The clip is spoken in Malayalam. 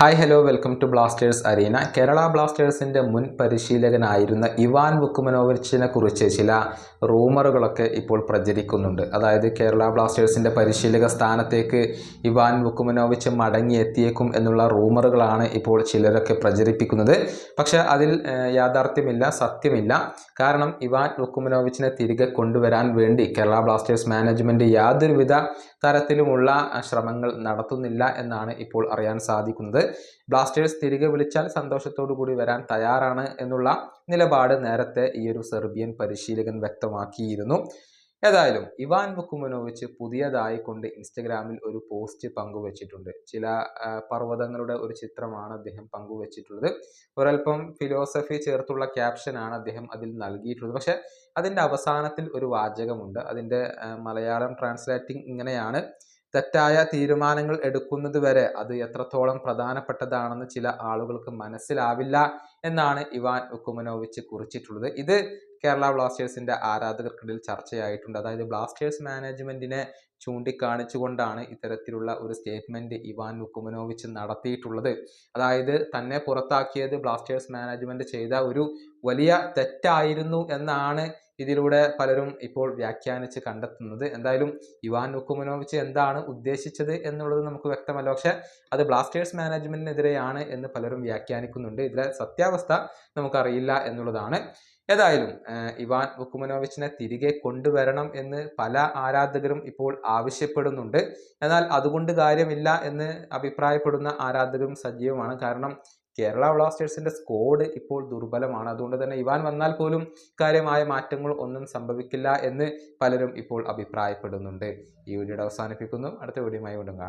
Hi hello welcome to blasters arena Kerala ബ്ലാസ്റ്റേഴ്സിന്റെ മുൻ പരിശീലകനായിരുന്ന ഇവാൻ വുക്കുമനോവിച്ചിനെ കുറിച്ച് ചില റൂമറുകളൊക്കെ ഇപ്പോൾ പ്രചരിക്കുന്നുണ്ട്. അതായത് കേരള ബ്ലാസ്റ്റേഴ്സിന്റെ പരിശീലക സ്ഥാനത്തേക്ക് ഇവാൻ വുക്കുമനോവിച്ച് മടങ്ങിയെത്തിയേക്കും എന്നുള്ള റൂമറുകളാണ് ഇപ്പോൾ ചിലരൊക്കെ പ്രചരിപ്പിക്കുന്നത്. പക്ഷേ അതിൽ യാഥാർത്ഥ്യമില്ല സത്യമില്ല. കാരണം ഇവാൻ വുക്കുമനോവിച്ചിനെ തിരികെ കൊണ്ടുവരാൻ വേണ്ടി കേരള ബ്ലാസ്റ്റേഴ്സ് മാനേജ്മെന്റ് യാതൊരുവിധ തരത്തിലുമുള്ള ശ്രമങ്ങൾ നടത്തുന്നില്ല എന്നാണ് ഇപ്പോൾ അറിയാൻ സാധിക്കുന്നത്. ബ്ലാസ്റ്റേഴ്സ് തിരികെ വിളിച്ചാൽ സന്തോഷത്തോടു കൂടി വരാൻ തയ്യാറാണ് എന്നുള്ള നിലപാട് നേരത്തെ ഈ ഒരു സെർബിയൻ പരിശീലകൻ വ്യക്തമാക്കിയിരുന്നു. ഏതായാലും ഇവാൻ മുക്കുമനോവിച്ച് പുതിയതായി കൊണ്ട് ഇൻസ്റ്റഗ്രാമിൽ ഒരു പോസ്റ്റ് പങ്കുവച്ചിട്ടുണ്ട്. ചില പർവതങ്ങളുടെ ഒരു ചിത്രമാണ് അദ്ദേഹം പങ്കുവച്ചിട്ടുള്ളത്. ഒരൽപ്പം ഫിലോസഫി ചേർത്തുള്ള ക്യാപ്ഷനാണ് അദ്ദേഹം അതിൽ നൽകിയിട്ടുള്ളത്. പക്ഷെ അതിന്റെ അവസാനത്തിൽ ഒരു വാചകമുണ്ട്. അതിന്റെ മലയാളം ട്രാൻസ്ലേറ്റിംഗ് ഇങ്ങനെയാണ്. തെറ്റായ തീരുമാനങ്ങൾ എടുക്കുന്നത് വരെ അത് എത്രത്തോളം പ്രധാനപ്പെട്ടതാണെന്ന് ചില ആളുകൾക്ക് മനസ്സിലാവില്ല എന്നാണ് ഇവാൻ ഉക്കുമനോവിച്ച് കുറിച്ചിട്ടുള്ളത്. ഇത് കേരള ബ്ലാസ്റ്റേഴ്സിന്റെ ആരാധകർക്കിടയിൽ ചർച്ചയായിട്ടുണ്ട്. അതായത് ബ്ലാസ്റ്റേഴ്സ് മാനേജ്മെന്റിനെ ചൂണ്ടിക്കാണിച്ചുകൊണ്ടാണ് ഇത്തരത്തിലുള്ള ഒരു സ്റ്റേറ്റ്മെന്റ് ഇവാൻ വുക്കുമനോവിച്ച് നടത്തിയിട്ടുള്ളത്. അതായത് തന്നെ പുറത്താക്കിയത് ബ്ലാസ്റ്റേഴ്സ് മാനേജ്മെന്റ് ചെയ്ത ഒരു വലിയ തെറ്റായിരുന്നു എന്നാണ് ഇതിലൂടെ പലരും ഇപ്പോൾ വ്യാഖ്യാനിച്ച് കണ്ടെത്തുന്നത്. എന്തായാലും ഇവാൻ വുക്കുമനോവിച്ച് എന്താണ് ഉദ്ദേശിച്ചത് എന്നുള്ളത് നമുക്ക് വ്യക്തമല്ല. പക്ഷെ അത് ബ്ലാസ്റ്റേഴ്സ് മാനേജ്മെന്റിനെതിരെയാണ് എന്ന് പലരും വ്യാഖ്യാനിക്കുന്നുണ്ട്. ഇതിലെ സത്യാവസ്ഥ നമുക്കറിയില്ല എന്നുള്ളതാണ്. ഏതായാലും ഇവാൻ വുക്കുമനോവിച്ചിനെ തിരികെ കൊണ്ടുവരണം എന്ന് പല ആരാധകരും ഇപ്പോൾ ആവശ്യപ്പെടുന്നുണ്ട്. എന്നാൽ അതുകൊണ്ട് കാര്യമില്ല എന്ന് അഭിപ്രായപ്പെടുന്ന ആരാധകരും സജീവമാണ്. കാരണം കേരള ബ്ലാസ്റ്റേഴ്സിന്റെ സ്കോഡ് ഇപ്പോൾ ദുർബലമാണ്. അതുകൊണ്ട് തന്നെ ഇവാൻ വന്നാൽ പോലും കാര്യമായ മാറ്റങ്ങൾ ഒന്നും സംഭവിക്കില്ല എന്ന് പലരും ഇപ്പോൾ അഭിപ്രായപ്പെടുന്നുണ്ട്. ഈ വീഡിയോ അവസാനിപ്പിക്കുന്നു. അടുത്ത വീഡിയോയുമായി വീണ്ടും കാണാം.